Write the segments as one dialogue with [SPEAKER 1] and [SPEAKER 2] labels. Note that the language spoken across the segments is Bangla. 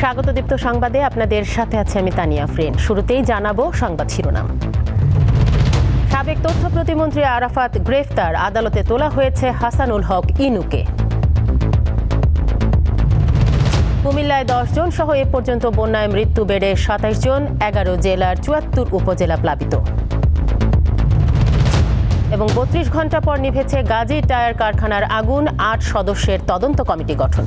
[SPEAKER 1] স্বাগত দীপ্ত সংবাদে। আপনাদের সাথে আছে আমি তানিয়া ফ্রেন শুরুতেই জানাব সংবাদ শিরোনাম। সাবেক তথ্য প্রতিমন্ত্রী আরাফাত গ্রেফতার। আদালতে তোলা হয়েছে হাসানুল হক ইনুকে। কুমিল্লায় দশ জন সহ এ পর্যন্ত বন্যায় মৃত্যু বেড়ে সাতাইশ জন, এগারো জেলার চুয়াত্তর উপজেলা প্লাবিত। এবং বত্রিশ ঘণ্টা পর নিভেছে গাজী টায়ার কারখানার আগুন। আট সদস্যের তদন্ত কমিটি গঠন।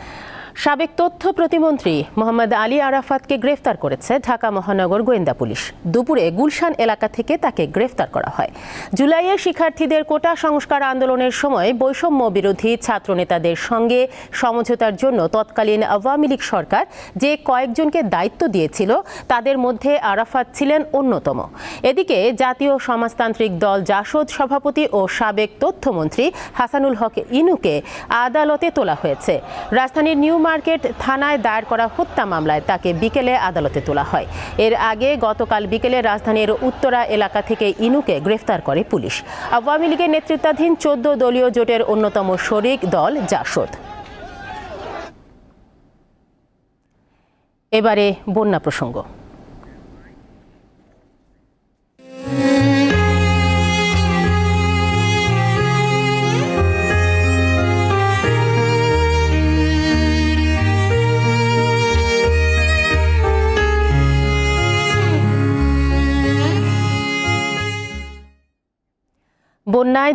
[SPEAKER 1] সাবেক তথ্য প্রতিমন্ত্রী মোহাম্মদ আলী আরাফাতকে গ্রেফতার করেছে ঢাকা মহানগর গোয়েন্দা পুলিশ। দুপুরে গুলশান এলাকা থেকে তাকে গ্রেফতার করা হয়। জুলাইয়ে শিক্ষার্থীদের কোটা সংস্কার আন্দোলনের সময় বৈষম্য বিরোধী ছাত্রনেতাদের সঙ্গে সমঝোতার জন্য তৎকালীন আওয়ামী লীগ সরকার যে কয়েকজনকে দায়িত্ব দিয়েছিল, তাদের মধ্যে আরাফাত ছিলেন অন্যতম। এদিকে জাতীয় সমাজতান্ত্রিক দল জাসদ সভাপতি ও সাবেক তথ্যমন্ত্রী হাসানুল হক ইনুকে আদালতে তোলা হয়েছে। রাজধানীর নিউ মার্কেট থানায় দায়ের করা হত্যা মামলায় তাকে বিকেলে আদালতে তোলা হয়। এর আগে গতকাল বিকেলে রাজধানীর উত্তরা এলাকা থেকে ইনুকে গ্রেফতার করে পুলিশ। আওয়ামী লীগের নেতৃত্বাধীন চোদ্দ দলীয় জোটের অন্যতম শরিক দল জাসদ। এবারে বন্যা প্রসঙ্গ।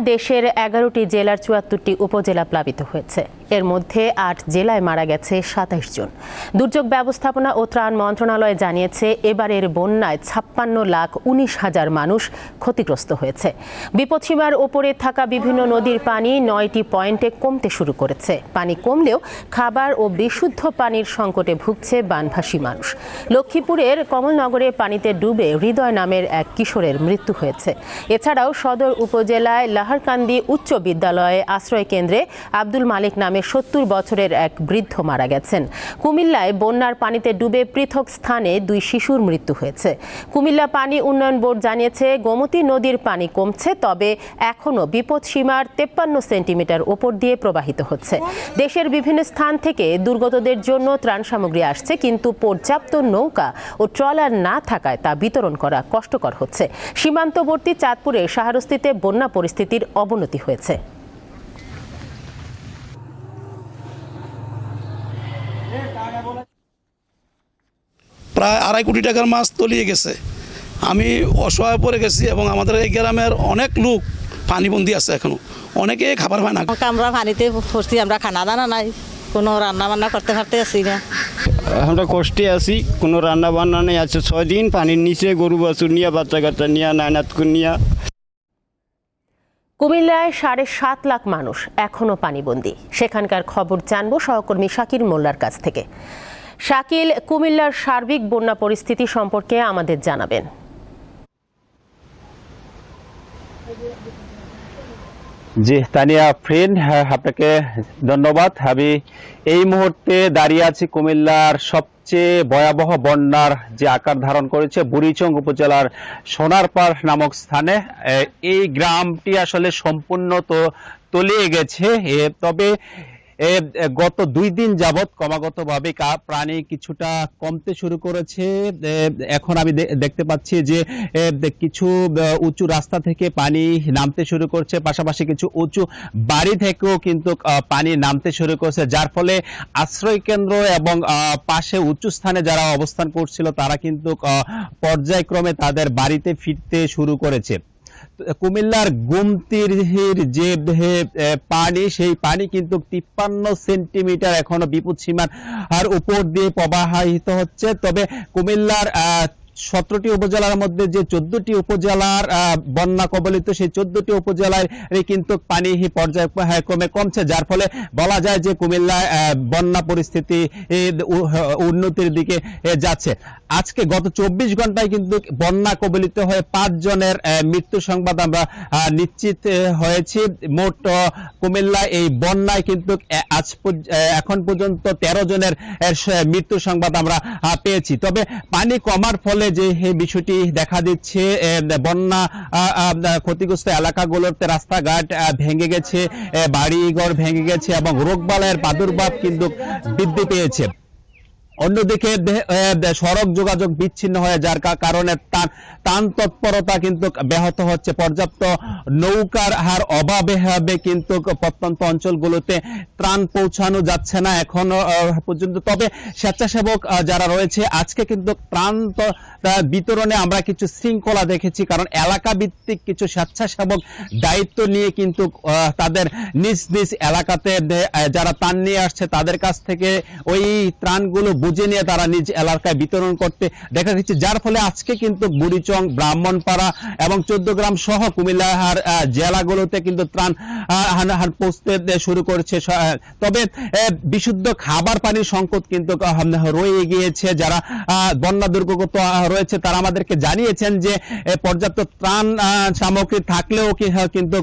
[SPEAKER 1] দেশের এগারোটি জেলার চুয়াত্তরটি উপজেলা প্লাবিত হয়েছে। এর মধ্যে আট জেলায় মারা গেছে সাতাইশ জন। দুর্যোগ ব্যবস্থাপনা ও ত্রাণ মন্ত্রণালয় জানিয়েছে, এবারের বন্যায় ছাপ্পান্ন লাখ উনিশ হাজার মানুষ ক্ষতিগ্রস্ত হয়েছে। বিপদসীমার ওপরে থাকা বিভিন্ন নদীর পানি নয়টি পয়েন্টে কমতে শুরু করেছে। পানি কমলেও খাবার ও বিশুদ্ধ পানির সংকটে ভুগছে বানভাসী মানুষ। লক্ষ্মীপুরের কমলনগরে পানিতে ডুবে হৃদয় নামের এক কিশোরের মৃত্যু হয়েছে। এছাড়াও সদর উপজেলায় লাহারকান্দি উচ্চ বিদ্যালয়ে আশ্রয় কেন্দ্রে আব্দুল মালিক নামে সত্তর বছরের এক বৃদ্ধ মারা গেছেন। কুমিল্লায় বন্যার পানিতে ডুবে পৃথক স্থানে দুই শিশুর মৃত্যু হয়েছে। কুমিল্লা পানি উন্নয়ন বোর্ড জানিয়েছে, গোমতী নদীর পানি কমছে, তবে এখনও বিপদ সীমার তেপ্পান্ন সেন্টিমিটার ওপর দিয়ে প্রবাহিত হচ্ছে। দেশের বিভিন্ন স্থান থেকে দুর্গতদের জন্য ত্রাণ সামগ্রী আসছে, কিন্তু পর্যাপ্ত নৌকা ও ট্রলার না থাকায় তা বিতরণ করা কষ্টকর হচ্ছে। সীমান্তবর্তী চাঁদপুরে শাহরস্তিতে বন্যা পরিস্থিতির অবনতি হয়েছে।
[SPEAKER 2] প্রায় আড়াই কোটি টাকার মাছ তলিয়ে গেছে। আমি অসহায় পড়ে গেছি এবং আমাদের এই গ্রামের অনেক লোক পানিবন্দি আছে এখনও। অনেকে খাবার পায় না।
[SPEAKER 3] আমরা পানিতে পড়ছি আমরা খানা দানা নাই কোনো রান্না বান্না করতে পারতে আসি না।
[SPEAKER 4] আমরা কষ্টে আছি কোনো রান্না বান্না নেই। আছে ছয় দিন পানির নিচে গরু বাছুর নিয়ে বাচ্চা কাচ্চা নিয়ে নায়নাতকুর নিয়ে।
[SPEAKER 1] কুমিল্লায় সাড়ে সাত লাখ মানুষ এখনও পানিবন্দী। সেখানকার খবর জানব সহকর্মী শাকির মোল্লার কাছ থেকে। শাকিল কুমিল্লার সার্বিক বন্যা পরিস্থিতি সম্পর্কে আমাদের জানাবেন।
[SPEAKER 5] জি তানিয়া ফ্রেন্ড হ্যাঁ, আপনাকে ধন্যবাদ। আমি এই মুহূর্তে দাঁড়িয়ে আছি কুমিল্লার সবচেয়ে ভয়াবহ বন্যার যে আকার ধারণ করেছে বুড়িচং উপজেলার সোনারপাড় নামক স্থানে। এই গ্রামটি আসলে সম্পূর্ণ তো তলিয়ে গেছে। তবে গত দুই দিন যাবৎ ক্রমাগতভাবে প্রাণী কিছুটা কমতে শুরু করেছে। এখন আমি দেখতে পাচ্ছি যে কিছু উঁচু রাস্তা থেকে পানি নামতে শুরু করছে। পাশাপাশি কিছু উঁচু বাড়ি থেকেও কিন্তু পানি নামতে শুরু করছে। যার ফলে আশ্রয় কেন্দ্র এবং পাশে উঁচু স্থানে যারা অবস্থান করছিল, তারা কিন্তু পর্যায়ক্রমে তাদের বাড়িতে ফিরতে শুরু করেছে। কুমিল্লার গুমতির যে পানি, সেই পানি কিন্তু তিপ্পান্ন সেন্টিমিটার এখনও বিপদ সীমার উপর দিয়ে প্রবাহিত হচ্ছে। তবে কুমিল্লার সতেরোটি উপজেলার মধ্যে যে চোদ্দটি উপজেলার বন্যা কবলিত, সেই চোদ্দটি উপজেলায় কিন্তু পানি পর্যায়ক্রমে কমছে। যার ফলে বলা যায় যে কুমিল্লায় বন্যা পরিস্থিতি উন্নতির দিকে যাচ্ছে। আজকে গত চব্বিশ ঘন্টায় কিন্তু বন্যা কবলিত হয়ে পাঁচ জনের মৃত্যু সংবাদ আমরা নিশ্চিত হয়েছি। মোট কুমিল্লায় এই বন্যায় কিন্তু আজ এখন পর্যন্ত তেরো জনের মৃত্যু সংবাদ আমরা পেয়েছি। তবে পানি কমার ফলে যে বিষয়টি দেখা দিচ্ছে বন্যা ক্ষতিগ্রস্ত এলাকাগুলোতে রাস্তাঘাট ভেঙে গেছে বাড়িঘর ভেঙে গেছে এবং রোগবালাইয়ের প্রাদুর্ভাব কিন্তু বৃদ্ধি পেয়েছে। অন্যদিকে সড়ক যোগাযোগ বিচ্ছিন্ন হয়ে যার কারণে টান তৎপরতা কিন্তু ব্যাহত হচ্ছে। পর্যাপ্ত নৌকার হার অভাবে হবে কিন্তু প্রত্যন্ত অঞ্চলগুলোতে ত্রাণ পৌঁছানো যাচ্ছে না এখনও পর্যন্ত। তবে স্বেচ্ছাসেবক যারা রয়েছে, আজকে কিন্তু ত্রাণ বিতরণে আমরা কিছু শৃঙ্খলা দেখেছি, কারণ এলাকা ভিত্তিক কিছু স্বেচ্ছাসেবক দায়িত্ব নিয়ে কিন্তু তাদের নিজ নিজ এলাকাতে যারা ত্রাণ নিয়ে আসছে, তাদের কাছ থেকে ওই ত্রাণগুলো বুঝে নিয়ে তারা নিজ এলাকায় বিতরণ করতে দেখা গেছে। যার ফলে আজকে কিন্তু বুড়িচং, ব্রাহ্মণপাড়া এবং চোদ্দ গ্রাম সহ কুমিল্লাহার জেলাগুলোতে কিন্তু ত্রাণ আহ, হান হান পৌঁছতে শুরু করেছে তবে বিশুদ্ধ খাবার পানির সংকট কিন্তু রয়ে গিয়েছে। যারা বন্যা দুর্গত রয়েছে তারা আমাদেরকে জানিয়েছেন যে পর্যাপ্ত ত্রাণ সামগ্রী থাকলেও হ্যাঁ, কিন্তু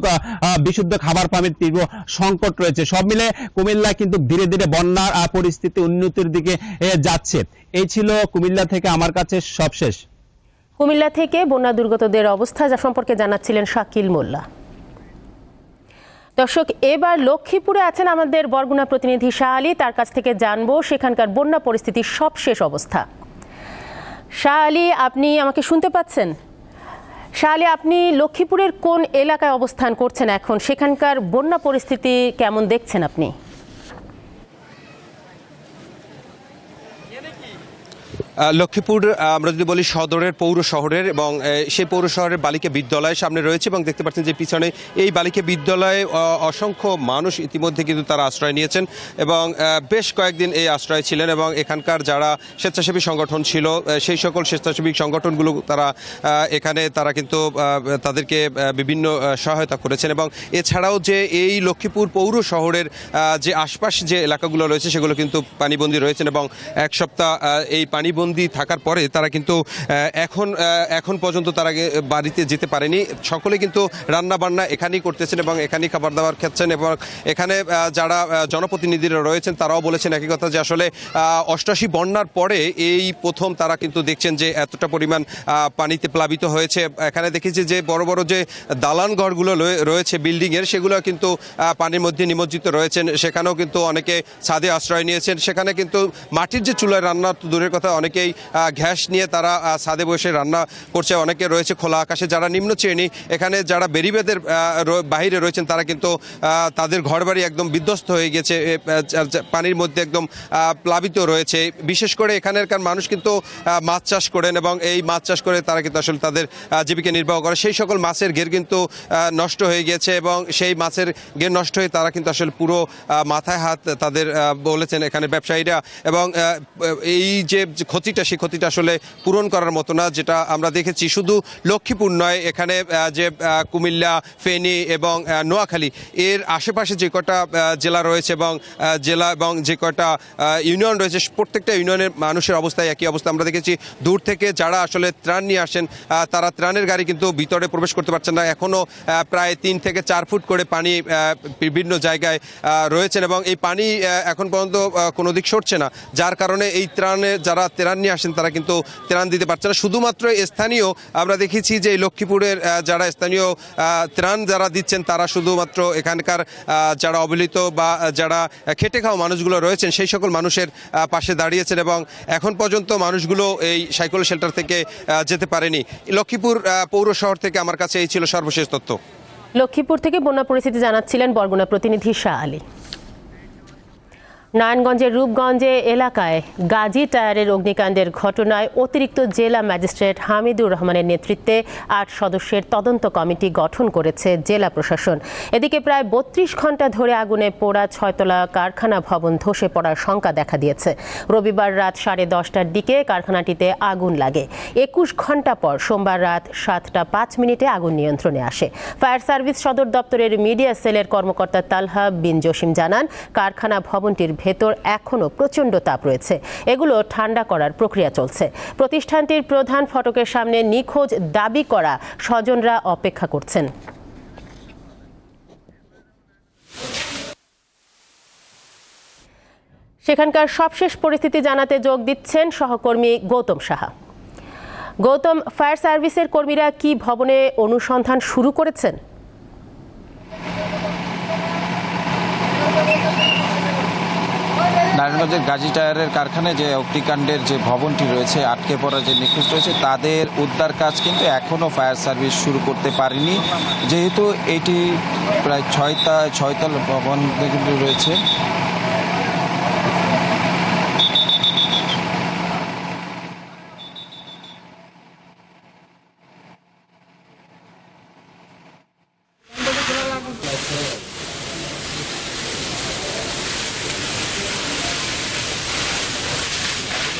[SPEAKER 5] বিশুদ্ধ খাবার পানির তীব্র সংকট রয়েছে। সব মিলে কুমিল্লা কিন্তু ধীরে ধীরে বন্যার পরিস্থিতি উন্নতির দিকে যাচ্ছে। এই ছিল কুমিল্লা থেকে আমার কাছে সবশেষ।
[SPEAKER 1] কুমিল্লা থেকে বন্যা দুর্গতদের অবস্থা যা সম্পর্কে জানাচ্ছিলেন শাকিল মোল্লা। দর্শক, এবার লক্ষ্মীপুরে আছেন আমাদের বরগুনা প্রতিনিধি শাহ আলী। তার কাছ থেকে জানব সেখানকার বন্যা পরিস্থিতির সবশেষ অবস্থা। শাহ আলী, আপনি আমাকে শুনতে পাচ্ছেন? শাহ আলী, আপনি লক্ষ্মীপুরের কোন এলাকায় অবস্থান করছেন এখন? সেখানকার বন্যা পরিস্থিতি কেমন দেখছেন আপনি?
[SPEAKER 6] লক্ষ্মীপুর আমরা যদি বলি সদরের, পৌর শহরের এবং সেই পৌর শহরের বালিকা বিদ্যালয়ের সামনে রয়েছে এবং দেখতে পাচ্ছেন যে পিছনে এই বালিকা বিদ্যালয়ে অসংখ্য মানুষ ইতিমধ্যে কিন্তু তারা আশ্রয় নিয়েছেন এবং বেশ কয়েকদিন এই আশ্রয় ছিলেন এবং এখানকার যারা স্বেচ্ছাসেবী সংগঠন ছিল সেই সকল স্বেচ্ছাসেবী সংগঠনগুলো তারা এখানে তারা কিন্তু তাদেরকে বিভিন্ন সহায়তা করেছেন এবং এছাড়াও যে এই লক্ষ্মীপুর পৌর শহরের যে আশপাশ যে এলাকাগুলো রয়েছে সেগুলো কিন্তু পানিবন্দী রয়েছেন এবং এক সপ্তাহ এই পানিবন্দী থাকার পরে তারা কিন্তু এখন এখন পর্যন্ত তারা বাড়িতে যেতে পারেনি। সকলে কিন্তু রান্না বান্না এখানেই করতেছেন এবং এখানেই খাবার দাবার খাচ্ছেন এবং এখানে যারা জনপ্রতিনিধিরা রয়েছেন তারাও বলেছেন একই কথা যে আসলে অষ্টাশি বন্যার পরে এই প্রথম তারা কিন্তু দেখছেন যে এতটা পরিমাণ পানিতে প্লাবিত হয়েছে। এখানে দেখেছি যে বড় বড় যে দালান ঘরগুলো রয়ে- রয়েছে বিল্ডিংয়ের, সেগুলো কিন্তু পানির মধ্যে নিমজ্জিত রয়েছেন। সেখানেও কিন্তু অনেকে ছাদে আশ্রয় নিয়েছেন। সেখানে কিন্তু মাটির যে চুলায় রান্না দূরের কথা অনেকেই গ্যাস নিয়ে তারা ছাদে বসে রান্না করছে। অনেকে রয়েছে খোলা আকাশে, যারা নিম্ন শ্রেণি, এখানে যারা বেরিবেদের বাহিরে রয়েছেন, তারা কিন্তু তাদের ঘরবাড়ি একদম বিধ্বস্ত হয়ে গেছে। পানির মধ্যে একদম প্লাবিত রয়েছে। বিশেষ করে এখানকার মানুষ কিন্তু মাছ চাষ করেন এবং এই মাছ চাষ করে তারা কিন্তু আসলে তাদের জীবিকা নির্বাহ করে। সেই সকল মাছের ঘের কিন্তু নষ্ট হয়ে গেছে এবং সেই মাছের ঘের নষ্ট হয়ে তারা কিন্তু আসলে পুরো মাথায় হাত তাদের বলেছেন এখানে ব্যবসায়ীরা এবং এই যে যে ক্ষতিটা সেই ক্ষতিটা আসলে পূরণ করার মতো না যেটা আমরা দেখেছি শুধু লক্ষ্মীপুর নয় এখানে যে কুমিল্লা ফেনী এবং নোয়াখালী এর আশেপাশে যে কটা জেলা রয়েছে এবং জেলা এবং যে কটা ইউনিয়ন রয়েছে প্রত্যেকটা ইউনিয়নের মানুষের অবস্থায় একই অবস্থা আমরা দেখেছি দূর থেকে যারা আসলে ত্রাণ নিয়ে আসেন তারা ত্রাণের গাড়ি কিন্তু ভিতরে প্রবেশ করতে পারছেন না এখনও প্রায় তিন থেকে চার ফুট করে পানি বিভিন্ন জায়গায় রয়েছেন এবং এই পানি এখন পর্যন্ত কোনো দিক সরছে না যার কারণে এই ত্রাণে যারা ত্রাণ নিয়ে আসেন তারা কিন্তু ত্রাণ দিতে পারছে না। শুধুমাত্র স্থানীয়, আমরা দেখেছি যে লক্ষ্মীপুরের যারা স্থানীয় ত্রাণ যারা দিচ্ছেন তারা শুধুমাত্র এখানকার যারা অবহেলিত বা যারা খেটে খাওয়া মানুষগুলো রয়েছেন, সেই সকল মানুষের পাশে দাঁড়িয়েছেন এবং এখন পর্যন্ত মানুষগুলো এই সাইকেল শেল্টার থেকে যেতে পারেনি। লক্ষ্মীপুর পৌর শহর থেকে আমার কাছে এই ছিল সর্বশেষ তথ্য।
[SPEAKER 1] লক্ষ্মীপুর থেকে বন্যা পরিস্থিতি জানাচ্ছিলেন বরগুনা প্রতিনিধি শাহ আলী। নারায়ণগঞ্জের রূপগঞ্জে এলাকায় গাজী টায়ারের অগ্নিকাণ্ডের ঘটনায় অতিরিক্ত জেলা ম্যাজিস্ট্রেট হামিদুর রহমানের নেতৃত্বে আট সদস্যের তদন্ত কমিটি গঠন করেছে জেলা প্রশাসন। এদিকে প্রায় বত্রিশ ঘণ্টা ধরে আগুনে পোড়া ছয়তলা কারখানা ভবন ধসে পড়ার শঙ্কা দেখা দিয়েছে। রবিবার রাত সাড়ে দশটার দিকে কারখানাটিতে আগুন লাগে। একুশ ঘণ্টা পর সোমবার রাত সাতটা পাঁচ মিনিটে আগুন নিয়ন্ত্রণে আসে। ফায়ার সার্ভিস সদর দপ্তরের মিডিয়া সেলের কর্মকর্তা তালহা বিন জসিম জানান, কারখানা ভবনটির ভেতর এখনও প্রচণ্ড তাপ রয়েছে। এগুলো ঠান্ডা করার প্রক্রিয়া চলছে। প্রতিষ্ঠানটির প্রধান ফটকের সামনে নিখোঁজ দাবি করা স্বজনরা অপেক্ষা করছেন। সেখানকার সবশেষ পরিস্থিতি জানাতে যোগ দিচ্ছেন সহকর্মী গৌতম সাহা। গৌতম, ফায়ার সার্ভিসের কর্মীরা কি ভবনে অনুসন্ধান শুরু করেছেন?
[SPEAKER 7] নারায়ণগঞ্জের গাজী টায়ারের কারখানায় যে অগ্নিকাণ্ডের যে ভবনটি রয়েছে, আটকে পড়া যে নিখোঁজ রয়েছে, তাদের উদ্ধার কাজ কিন্তু এখনও ফায়ার সার্ভিস শুরু করতে পারেনি। যেহেতু এটি প্রায় ছয়তা ছয়তল ভবন কিন্তু রয়েছে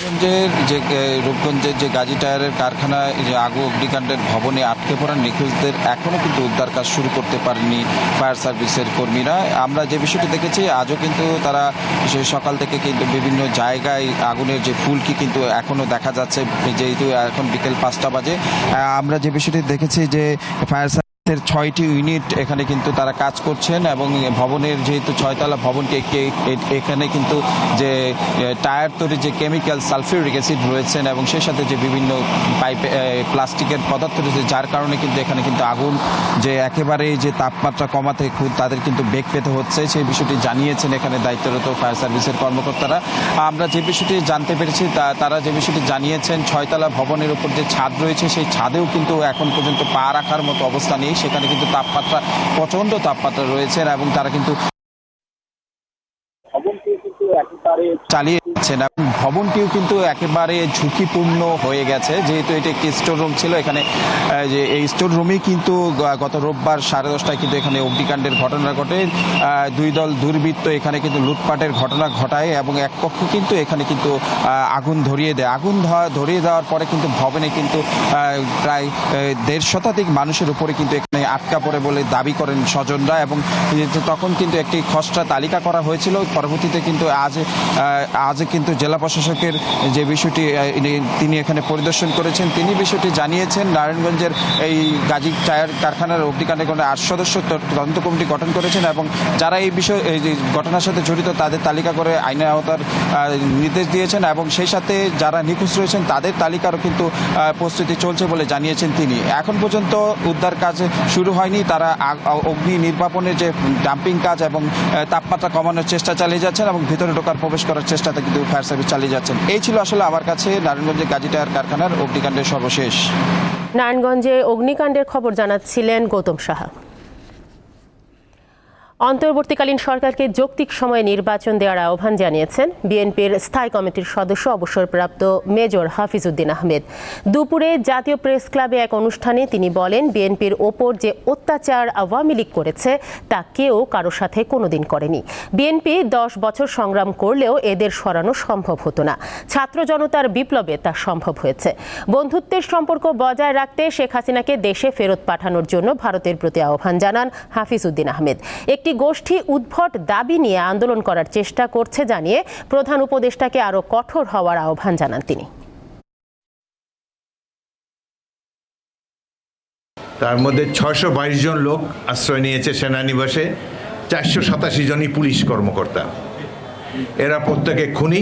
[SPEAKER 7] রূপগঞ্জের যে রূপগঞ্জের যে গাজী টায়ারের কারখানায় যে আগু অগ্নিকাণ্ডের ভবনে আটকে পড়া নিখোঁজদের এখনও কিন্তু উদ্ধার কাজ শুরু করতে পারেনি ফায়ার সার্ভিসের কর্মীরা। আমরা যে বিষয়টি দেখেছি, আজও কিন্তু তারা সে সকাল থেকে কিন্তু বিভিন্ন জায়গায় আগুনের যে ফুলকি কিন্তু এখনও দেখা যাচ্ছে, যেহেতু এখন বিকেল পাঁচটা বাজে। আমরা যে বিষয়টি দেখেছি যে ফায়ার এর ছয়টি ইউনিট এখানে কিন্তু তারা কাজ করছেন এবং ভবনের যেহেতু ছয়তলা ভবনকে এখানে কিন্তু যে টায়ার তৈরি যে কেমিক্যাল সালফিউরিক অ্যাসিড রয়েছেন এবং সেই সাথে যে বিভিন্ন পাইপ প্লাস্টিকের পদার্থ রয়েছে, যার কারণে কিন্তু এখানে কিন্তু আগুন যে একেবারে যে তাপমাত্রা কমাতে খুব তাদের কিন্তু বেগ পেতে হচ্ছে। সেই বিষয়টি জানিয়েছেন এখানে দায়িত্বরত ফায়ার সার্ভিসের কর্মকর্তারা। আমরা যে বিষয়টি জানতে পেরেছি তারা যে বিষয়টি জানিয়েছেন, ছয়তলা ভবনের উপর যে ছাদ রয়েছে, সেই ছাদেও কিন্তু এখন পর্যন্ত পা রাখার মতো অবস্থা নেই। সেখানে কিন্তু তাপমাত্রা প্রচণ্ড তাপমাত্রা রয়েছে এবং তারা কিন্তু চালিয়ে এবং ভবনটিও কিন্তু একেবারে ঝুঁকিপূর্ণ হয়ে গেছে। যেহেতু এটি একটি স্টোর রুম ছিল, এখানে যে এই স্টোর রুমেই কিন্তু গত রোববার সাড়ে দশটায় কিন্তু এখানে অগ্নিকাণ্ডের ঘটনা ঘটে। দুই দল দুর্বৃত্ত এখানে কিন্তু লুটপাটের ঘটনা ঘটায় এবং এক পক্ষ কিন্তু এখানে কিন্তু আগুন ধরিয়ে দেয়। আগুন ধরিয়ে দেওয়ার পরে কিন্তু ভবনে কিন্তু প্রায় দেড় শতাধিক মানুষের উপরে কিন্তু এখানে আটকা পড়ে বলে দাবি করেন স্বজনরা এবং তখন কিন্তু একটি খসড়া তালিকা করা হয়েছিল। পরবর্তীতে কিন্তু আজ আজ কিন্তু জেলা প্রশাসকের যে বিষয়টি তিনি এখানে পরিদর্শন করেছেন, তিনি বিষয়টি জানিয়েছেন। নারায়ণগঞ্জের এই গাজী টায়ার কারখানার অগ্নিকাণ্ডে কোনো আট সদস্য তদন্ত কমিটি গঠন করেছেন এবং যারা এই বিষয়, এই ঘটনার সাথে জড়িত তাদের তালিকা করে আইনের আওতার নির্দেশ দিয়েছেন এবং সেই সাথে যারা নিখোঁজ রয়েছেন তাদের তালিকারও কিন্তু প্রস্তুতি চলছে বলে জানিয়েছেন তিনি। এখন পর্যন্ত উদ্ধার কাজ শুরু হয়নি। তারা অগ্নি নির্বাপনের যে ডাম্পিং কাজ এবং তাপমাত্রা কমানোর চেষ্টা চালিয়ে যাচ্ছেন এবং ভিতরে ঢোকার প্রবেশ করার চেষ্টাতে কিন্তু ফায়ার সার্ভিস চালিয়ে যাচ্ছেন। এই ছিল আসলে আমার কাছে নারায়ণগঞ্জের গাজী টায়ার কারখানার অগ্নিকাণ্ডের সর্বশেষ।
[SPEAKER 1] নারায়ণগঞ্জে অগ্নিকাণ্ডের খবর জানাচ্ছিলেন গৌতম সাহা। অন্তর্বর্তীকালীন সরকারকে যৌক্তিক সময়ে নির্বাচন দেওয়ার আহ্বান জানিয়েছেন বিএনপির স্থায়ী কমিটির সদস্য অবসরপ্রাপ্ত মেজর হাফিজউদ্দিন আহমেদ। দুপুরে জাতীয় প্রেস ক্লাবে এক অনুষ্ঠানে তিনি বলেন, বিএনপির ওপর যে অত্যাচার আওয়ামী লীগ করেছে, তা কেউ কারও সাথে কোনোদিন করেনি। বিএনপি দশ বছর সংগ্রাম করলেও এদের সরানো সম্ভব হতো না। ছাত্র জনতার বিপ্লবে তা সম্ভব হয়েছে। বন্ধুত্বের সম্পর্ক বজায় রাখতে শেখ হাসিনাকে দেশে ফেরত পাঠানোর জন্য ভারতের প্রতি আহ্বান জানান হাফিজউদ্দিন আহমেদ। একটি গোষ্ঠী উদ্ভট দাবি নিয়ে আন্দোলন করার চেষ্টা করছে জানিয়ে প্রধান উপদেষ্টাকে আরও কঠোর হওয়ার আহ্বান জানান তিনি।
[SPEAKER 8] তার মধ্যে ছয়শো বাইশ জন লোক আশ্রয় নিয়েছে সেনানিবাসে, চারশো সাতাশি জনই পুলিশ কর্মকর্তা। এরা প্রত্যেকে খুনি,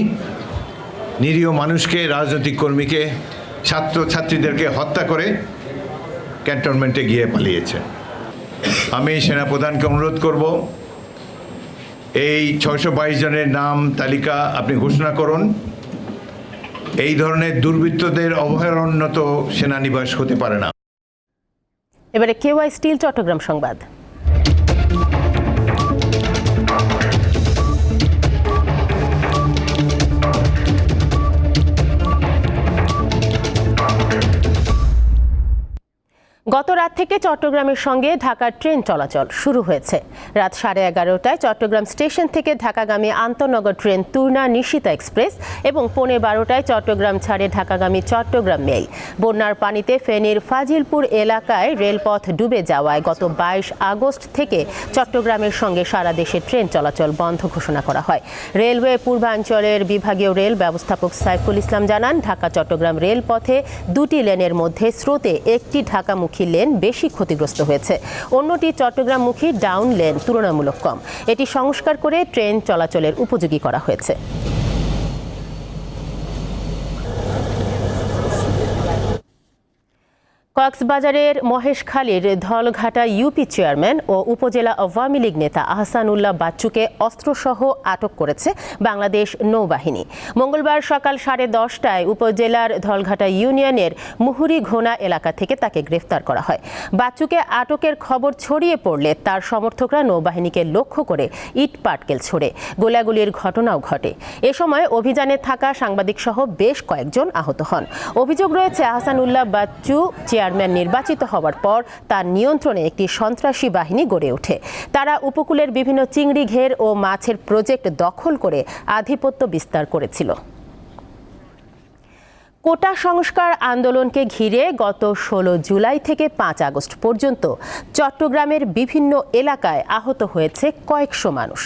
[SPEAKER 8] নিরীহ মানুষকে, রাজনৈতিক কর্মীকে ছাত্র ছাত্রীদেরকে হত্যা করে ক্যান্টনমেন্টে গিয়ে পালিয়েছে। আমি সেনাপ্রধানকে অনুরোধ করব, এই ছয়শো বাইশ জনের নাম তালিকা আপনি ঘোষণা করুন। এই ধরনের দুর্বৃত্তদের অভয়ারণ্য তো সেনানিবাস হতে পারে না।
[SPEAKER 1] এবারে কেওয়াই স্টিল চট্টগ্রাম সংবাদ। গত রাত থেকে চট্টগ্রামের সঙ্গে ঢাকার ট্রেন চলাচল শুরু হয়েছে। রাত সাড়ে এগারোটায় চট্টগ্রাম স্টেশন থেকে ঢাকাগামী আন্তনগর ট্রেন তুর্না নিশিতা এক্সপ্রেস এবং পৌনে বারোটায় চট্টগ্রাম ছাড়ে ঢাকাগামী চট্টগ্রাম মেল। বন্যার পানিতে ফেনীর ফাজিলপুর এলাকায় রেলপথ ডুবে যাওয়ায় গত বাইশ আগস্ট থেকে চট্টগ্রামের সঙ্গে সারা দেশে ট্রেন চলাচল বন্ধ ঘোষণা করা হয়। রেলওয়ে পূর্বাঞ্চলের বিভাগীয় রেল ব্যবস্থাপক সাইফুল ইসলাম জানান ঢাকা চট্টগ্রাম রেলপথে দুটি লেনের মধ্যে স্রোতে একটি ঢাকামুখী লেন বেশি ক্ষতিগ্রস্ত হয়েছে। অন্যটি চট্টগ্রামমুখী ডাউন লেন তুলনামূলক কম। এটি সংস্কার করে ট্রেন চলাচলের উপযোগী করা হয়েছে। কক্সবাজারের মহেশখালীর ধলঘাটা ইউপি চেয়ারম্যান ও উপজেলা আওয়ামী লীগ নেতা আহসানুল্লাহ বাচ্চুকে অস্ত্রসহ আটক করেছে বাংলাদেশ নৌবাহিনী। মঙ্গলবার সকাল সাড়ে দশটায় উপজেলার ধলঘাটা ইউনিয়নের মুহুরি ঘোনা এলাকা থেকে তাকে গ্রেফতার করা হয়। বাচ্চুকে আটকের খবর ছড়িয়ে পড়লে তার সমর্থকরা নৌবাহিনীকে লক্ষ্য করে ইট পাটকেল ছোড়ে। গোলাগুলির ঘটনাও ঘটে। এ সময় অভিযানে থাকা সাংবাদিক সহ বেশ কয়েকজন আহত হন। অভিযোগ রয়েছে, আহসানুল্লাহ বাচ্চু চেয়ারম্যান নির্বাচিত হওয়ার পর তার নিয়ন্ত্রণে একটি সন্ত্রাসী বাহিনী গড়ে ওঠে। তারা উপকূলের বিভিন্ন চিংড়ি ঘের ও মাছের প্রজেক্ট দখল করে আধিপত্য বিস্তার করেছিল। কোটা সংস্কার আন্দোলনকে ঘিরে গত ষোলো জুলাই থেকে পাঁচ আগস্ট পর্যন্ত চট্টগ্রামের বিভিন্ন এলাকায় আহত হয়েছে কয়েকশো মানুষ।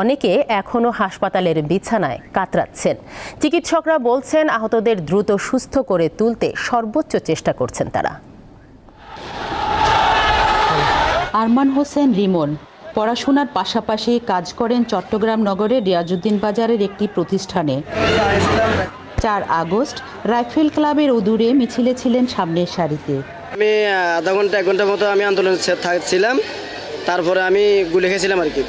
[SPEAKER 1] অনেকে এখনও হাসপাতালের বিছানায় কাতরাচ্ছেন। চিকিৎসকরা বলছেন, আহতদের দ্রুত সুস্থ করে তুলতে সর্বোচ্চ চেষ্টা করছেন তারা।
[SPEAKER 9] আরমান হোসেন রিমন। পড়াশোনার পাশাপাশি কাজ করেন চট্টগ্রাম নগরের রিয়াজুদ্দিন বাজারের একটি প্রতিষ্ঠানে। চার আগস্ট রাইফেল ক্লাবের অদূরে মিছিলে ছিলেন সামনের সারিতে।
[SPEAKER 10] আমি আধা ঘণ্টা এক ঘণ্টার মতো আমি আন্দোলনে থাকছিলাম। তারপরে আমি গুলি খেয়েছিলাম আর কি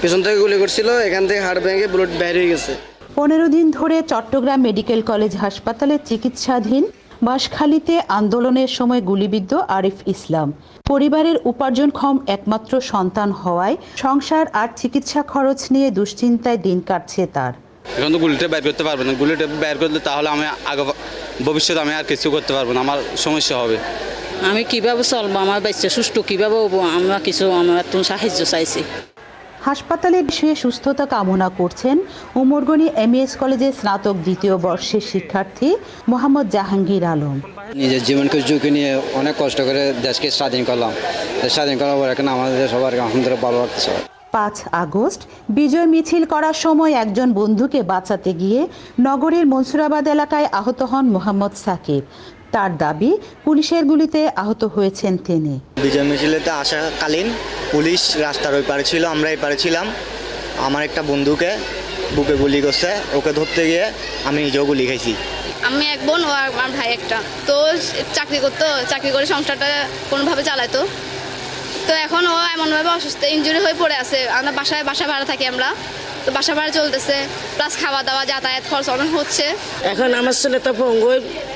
[SPEAKER 10] পিছন থেকে গুলি করছিল এখান থেকে হাড় ভেঙে বুলেট বের হয়ে গেছে।
[SPEAKER 9] পনেরো দিন ধরে চট্টগ্রাম মেডিকেল কলেজ হাসপাতালে চিকিৎসাধীন বাঁশখালীতে আন্দোলনের সময় গুলিবিদ্ধ আরিফ ইসলাম। পরিবারের উপার্জনক্ষম একমাত্র সন্তান হওয়ায় সংসার আর চিকিৎসা খরচ নিয়ে দুশ্চিন্তায় দিন কাটছে তার।
[SPEAKER 10] এখন তো গুলিটা বের করতে পারব না। গুলিটা বের করলে তাহলে আমি আগে ভবিষ্যতে আমি আর কিছু করতে পারব না। আমার সমস্যা হবে।
[SPEAKER 3] আমি কীভাবে চলবো? আমার বাচ্চা সুস্থ কীভাবে হব? আমরা কিছু আমার তুমি সাহায্য চাইছি।
[SPEAKER 9] হাসপাতালে শুয়ে সুস্থতা কামনা করছেন উমরগনি এমএস কলেজের স্নাতক দ্বিতীয় বর্ষের শিক্ষার্থী মোহাম্মদ জাহাঙ্গীর আলম।
[SPEAKER 10] নিজের জীবনকে ঝুঁকি নিয়ে অনেক কষ্ট করে দেশকে স্বাধীন করলাম। স্বাধীন করার পর এখন আমাদের সবার আলহামদুলিল্লাহ ভালো লাগতেছে।
[SPEAKER 9] পাঁচ আগস্ট বিজয় মিছিল করার সময় একজন বন্ধুকে বাঁচাতে গিয়ে নগরের মনসুরাবাদ এলাকায় আহত হন মোহাম্মদ সাকিব। তার দাবি পুলিশের গুলিতে আহত হয়েছেন তিনি।
[SPEAKER 10] বিজয় মিছিলেতে আসাকালীন পুলিশ রাস্তার ওই পারে ছিল আমরা এই পারে ছিলাম। আমার একটা বন্ধুকে বুকে গুলি করছে ওকে ধরতে গিয়ে আমি নিজেও গুলি খাইছি।
[SPEAKER 11] আমি এক বোন ও আমার ভাই একটা। তো চাকরি করতো চাকরি করে সংসারটা কোনোভাবে চালাতো। তো এখন ও এমনভাবে অসুস্থ ইঞ্জুরি হয়ে পড়ে আছে। আমরা বাসায় বাসা ভাড়া থাকি আমরা। তো বাসা ভাড়া চলতেছে প্লাস খাওয়া দাওয়া যাতায়াত খরচ অনেক হচ্ছে।
[SPEAKER 3] এখন আমার ছেলে তো পঙ্গু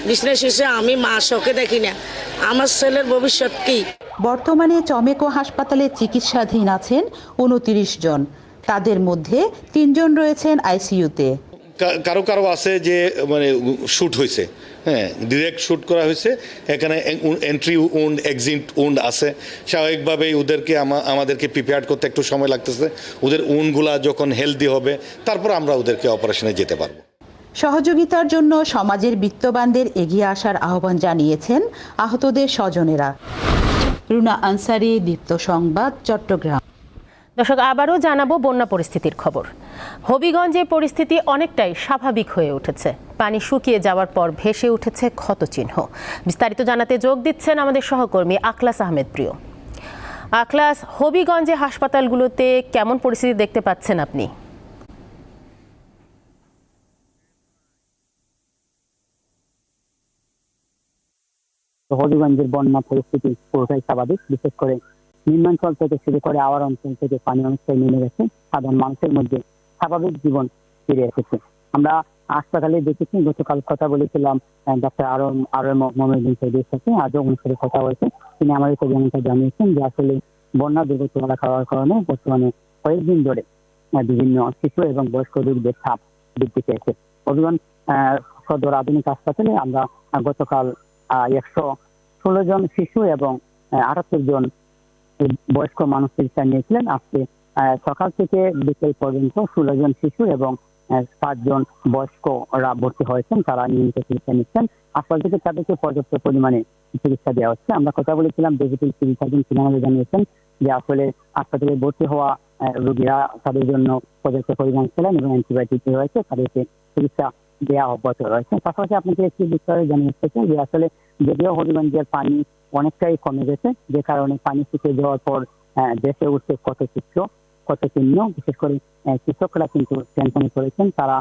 [SPEAKER 3] বিজনেস শেষে আমি মা শখে দেখি না। আমার ছেলের ভবিষ্যৎ কি?
[SPEAKER 9] বর্তমানে চমেকো হাসপাতালে চিকিৎসাধীন আছেন উনতিরিশ জন। তাদের মধ্যে তিনজন রয়েছেন আইসিইউতে।
[SPEAKER 8] কারও কারও আছে যে মানে শ্যুট হয়েছে হ্যাঁ ডিরেক্ট শ্যুট করা হয়েছে এখানে এন্ট্রি উন্ড এক্সিট উন্ড আছে। স্বাভাবিকভাবেই ওদেরকে আমাদেরকে প্রিপেয়ার করতে একটু সময় লাগতেছে। ওদের উনগুলা যখন হেলদি হবে, তারপর আমরা ওদেরকে অপারেশনে যেতে পারব।
[SPEAKER 9] সহযোগিতার জন্য সমাজের বিত্তবানদের এগিয়ে আসার আহ্বান জানিয়েছেন আহতদের স্বজনেরা। রুনা আনসারি, দীপ্ত সংবাদ, চট্টগ্রাম।
[SPEAKER 1] দর্শক, আবারও জানাব বন্যা পরিস্থিতির খবর। হবিগঞ্জে পরিস্থিতি অনেকটাই স্বাভাবিক হয়ে উঠেছে। পানি শুকিয়ে যাওয়ার পর ভেসে উঠেছে ক্ষতচিহ্ন। বিস্তারিত জানাতে যোগ দিচ্ছেন আমাদের সহকর্মী আখলাস আহমেদ প্রিয়। আখলাস, হবিগঞ্জে হাসপাতালগুলোতে কেমন পরিস্থিতি দেখতে পাচ্ছেন আপনি?
[SPEAKER 10] হবিগঞ্জের বন্যা পরিস্থিতি পুরোটাই স্বাভাবিক, বিশেষ করে নিম্নাঞ্চল থেকে শুরু করে আওয়ার অঞ্চল থেকে পানি অনেকটাই নেমে গেছে। সাধারণ মানুষের মধ্যে স্বাভাবিক জীবন ফিরে এসেছে। আমরা হাসপাতালে দেখেছি গতকাল কথা বলেছিলাম ডাক্তার আরও আরও মোহাম্মদিন চৌধুরীর সাথে আজও সাথে কথা হয়েছে। তিনি আমাদেরকে যেমনটা জানিয়েছেন যে আসলে বন্যা দুর্ঘটনা খাওয়ার কারণে বর্তমানে কয়েকদিন ধরে বিভিন্ন শিশু এবং বয়স্ক রোগীদের চাপ বৃদ্ধি পেয়েছে। আহ, সদর আধুনিক হাসপাতালে আমরা গতকাল একশো ষোলো জন শিশু এবং আটাত্তর জন বয়স্ক মানুষ চিকিৎসা নিয়েছিলেন আজকে সকাল থেকে বিকেল পর্যন্ত ষোলো জন শিশু এবং পাঁচজন বয়স্করা ভর্তি হয়েছেন, তারা নিয়মিত চিকিৎসা নিচ্ছেন। হাসপাতাল থেকে তাদেরকে পর্যাপ্ত পরিমাণে চিকিৎসা দেওয়া হচ্ছে। আমরা কথা বলেছিলাম ডেপুটি চিকিৎসাধীন তিনি আমাদের জানিয়েছেন যে আসলে হাসপাতালে ভর্তি হওয়া রোগীরা তাদের জন্য পর্যাপ্ত পরিমাণ ছিলেন এবং অ্যান্টিবায়োটিক রয়েছে তাদেরকে চিকিৎসা দেওয়া অব্যাহত রয়েছে। পাশাপাশি আপনাকে একটি বিষয়ে জানিয়ে যে আসলে যদিও হবিগঞ্জের পানি অনেকটাই কমে গেছে। যে কারণে পানি শুকিয়ে যাওয়ার পর দেশে উঠছে কত চিত্র, কত চিহ্ন। বিশেষ করে কৃষকরা কিন্তু টেনশনে পড়েছেন। তারা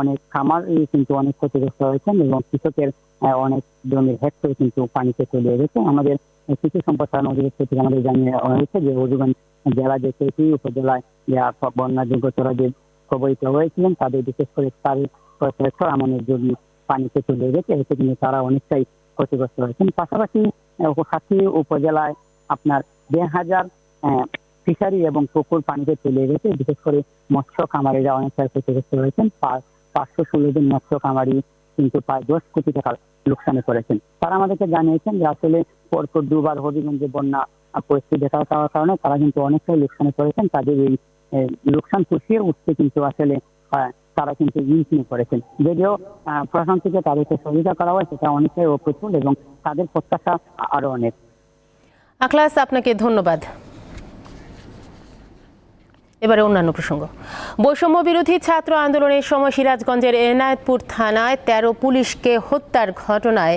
[SPEAKER 10] অনেক খামার কিন্তু অনেক ক্ষতিগ্রস্ত হয়েছেন এবং কৃষকের অনেক জমির হেক্টর কিন্তু পানিতে চলে গেছে আমাদের কৃষি সম্প্রসারণ অধিদপ্তর থেকে আমাদের জানিয়ে হয়েছে যে হবিগঞ্জ জেলা যে সেটি উপজেলায় যা বন্যা দুর্গতরা যে কবলিত হয়েছিলেন, তাদের বিশেষ করে তার হেক্টর আমনের জমি পানিতে চলে গেছে এতে কিন্তু তারা অনেকটাই ক্ষতিগ্রস্ত হয়েছেন। পাশাপাশি সাথী উপজেলায় আপনার দেড় হাজার ফিশারি এবং পুকুর পানিতে চলে গেছে। বিশেষ করে মৎস্য খামারিরা অনেকটাই ক্ষতিগ্রস্ত হয়েছেন। পাঁচশো ষোলো জন মৎস্য খামারি কিন্তু প্রায় দশ কোটি টাকার লোকসানে করেছেন তারা আমাদেরকে জানিয়েছেন যে আসলে পরপর দুবার হবিগঞ্জে বন্যা পরিস্থিতি দেখা যাওয়ার কারণে তারা কিন্তু অনেকটাই লোকসানে করেছেন তাদের এই লোকসান পুষিয়ে উঠতে কিন্তু আসলে আহ, তারা কিন্তু নিয়ে করেছেন। যদিও প্রশাসন থেকে তাদেরকে সহযোগিতা করা হয়, সেটা অনেকটাই অপ্রতুল এবং তাদের প্রত্যাশা আরও অনেক।
[SPEAKER 1] আখলাস, আপনাকে ধন্যবাদ। এবারে অন্যান্য প্রসঙ্গ। বৈষম্য বিরোধী ছাত্র আন্দোলনের সময় সিরাজগঞ্জের এনায়েতপুর থানায় তেরো পুলিশকে হত্যার ঘটনায়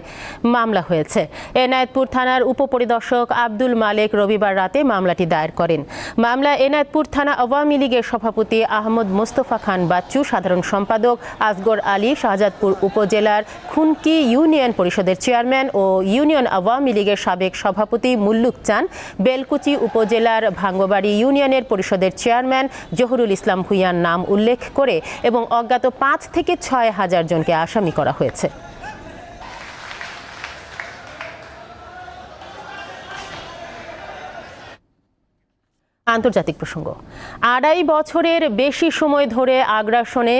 [SPEAKER 1] মামলা হয়েছে। এনায়েতপুর থানার উপপরিদর্শক আব্দুল মালেক রবিবার রাতে মামলাটি দায়ের করেন। মামলা এনায়েতপুর থানা আওয়ামী লীগের সভাপতি আহমদ মোস্তফা খান বাচ্চু, সাধারণ সম্পাদক আসগর আলী, শাহজাদপুর উপজেলার খুনকি ইউনিয়ন পরিষদের চেয়ারম্যান ও ইউনিয়ন আওয়ামী লীগের সাবেক সভাপতি মুল্লুক চান। বেলকুচি উপজেলার ভাঙ্গবাড়ি ইউনিয়নের পরিষদের চেয়ারম্যান জহুরুল ইসলাম ভুইয়ার নাম উল্লেখ করে এবং অজ্ঞাত পাঁচ থেকে ছয় হাজার জনকে আসামি করা হয়েছে। আন্তর্জাতিক প্রসঙ্গ। আড়াই বছরের বেশি সময় ধরে আগ্রাসনে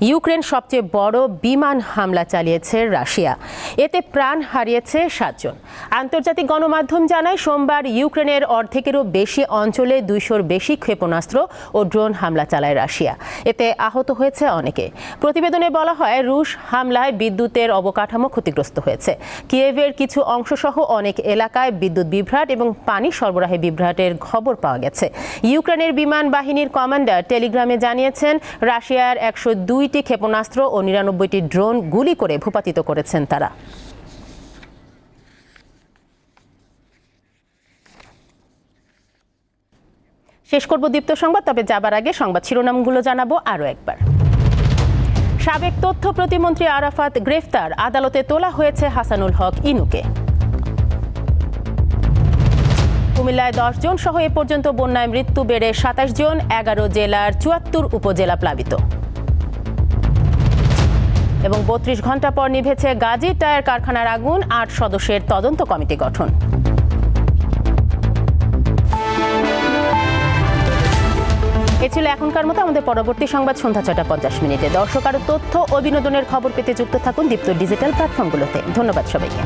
[SPEAKER 1] ইউক্রেন সবচেয়ে বড় বিমান হামলা চালিয়েছে রাশিয়া। এতে প্রাণ হারিয়েছে সাতজন। আন্তর্জাতিক গণমাধ্যম জানায়, সোমবার ইউক্রেনের অর্ধেকেরও বেশি অঞ্চলে দুইশোর বেশি ক্ষেপণাস্ত্র ও ড্রোন হামলা চালায় রাশিয়া। এতে আহত হয়েছে অনেকে। প্রতিবেদনে বলা হয়, রুশ হামলায় বিদ্যুতের অবকাঠামো ক্ষতিগ্রস্ত হয়েছে। কিয়েভের কিছু অংশসহ অনেক এলাকায় বিদ্যুৎ বিভ্রাট এবং পানি সরবরাহে বিভ্রাটের খবর পাওয়া গেছে। ইউক্রেনের বিমান বাহিনীর কমান্ডার টেলিগ্রামে জানিয়েছেন, রাশিয়ার একশো দুই দুইটি ক্ষেপণাস্ত্র ও নিরানব্বইটি ড্রোন গুলি করে ভূপাতিত করেছেন তারা। শেষ করব দীপ্ত সংবাদ, তবে যাবার আগে সংবাদ শিরোনামগুলো জানাব আরও একবার। সাবেক তথ্য প্রতিমন্ত্রী আরাফাত গ্রেফতার, আদালতে তোলা হয়েছে হাসানুল হক ইনুকে। কুমিল্লায় দশ জন সহ এ পর্যন্ত বন্যায় মৃত্যু বেড়ে সাতাশ জন, এগারো জেলার চুয়াত্তর উপজেলা প্লাবিত। এবং বত্রিশ ঘণ্টা পর নিভেছে গাজী টায়ার কারখানার আগুন, আট সদস্যের তদন্ত কমিটি গঠন। এ ছিল এখনকার মতো, আমাদের পরবর্তী সংবাদ সন্ধ্যা ছটা পঞ্চাশ মিনিটে। দর্শক আরও তথ্য ও বিনোদনের খবর পেতে যুক্ত থাকুন দীপ্ত ডিজিটাল প্ল্যাটফর্মগুলোতে। ধন্যবাদ সবাইকে।